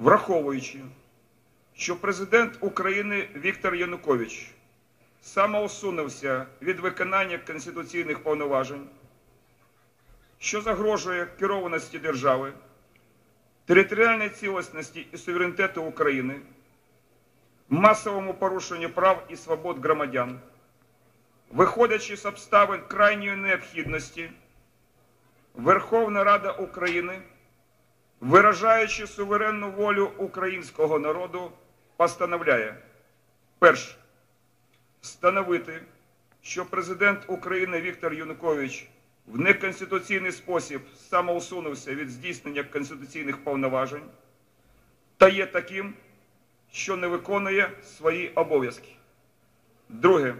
Враховуючи, що президент України Віктор Янукович самоусунувся від виконання конституційних повноважень, що загрожує керованості держави, територіальній цілісності і суверенітету України, масовому порушенню прав і свобод громадян, виходячи з обставин крайньої необхідності, Верховна Рада України, виражаючи суверенну волю українського народу, постановляє перше встановити, що президент України Віктор Янукович в неконституційний спосіб самоусунувся від здійснення конституційних повноважень та є таким, що не виконує свої обов'язки. Друге.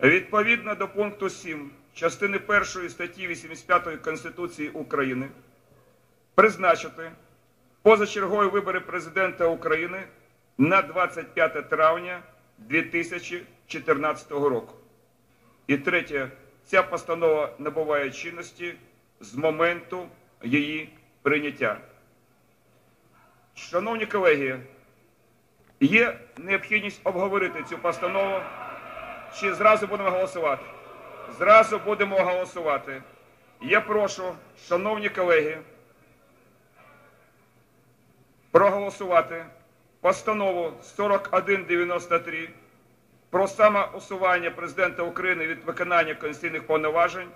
Відповідно до пункту 7 частини 1 статті 85 Конституції України призначити позачергові вибори президента України на 25 травня 2014 року. І третє, ця постанова набуває чинності з моменту її прийняття. Шановні колеги, є необхідність обговорити цю постанову. Чи зразу будемо голосувати? Зразу будемо голосувати. Я прошу, шановні колеги, проголосувати постанову 4193 про самоусування президента України від виконання конституційних повноважень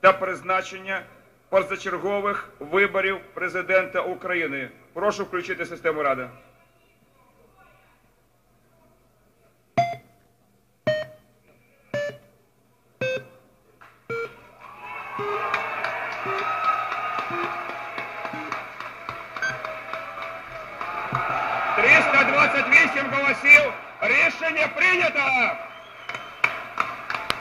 та призначення позачергових виборів президента України. Прошу включити систему Ради. Thank you. 328 голосів. Рішення прийнято.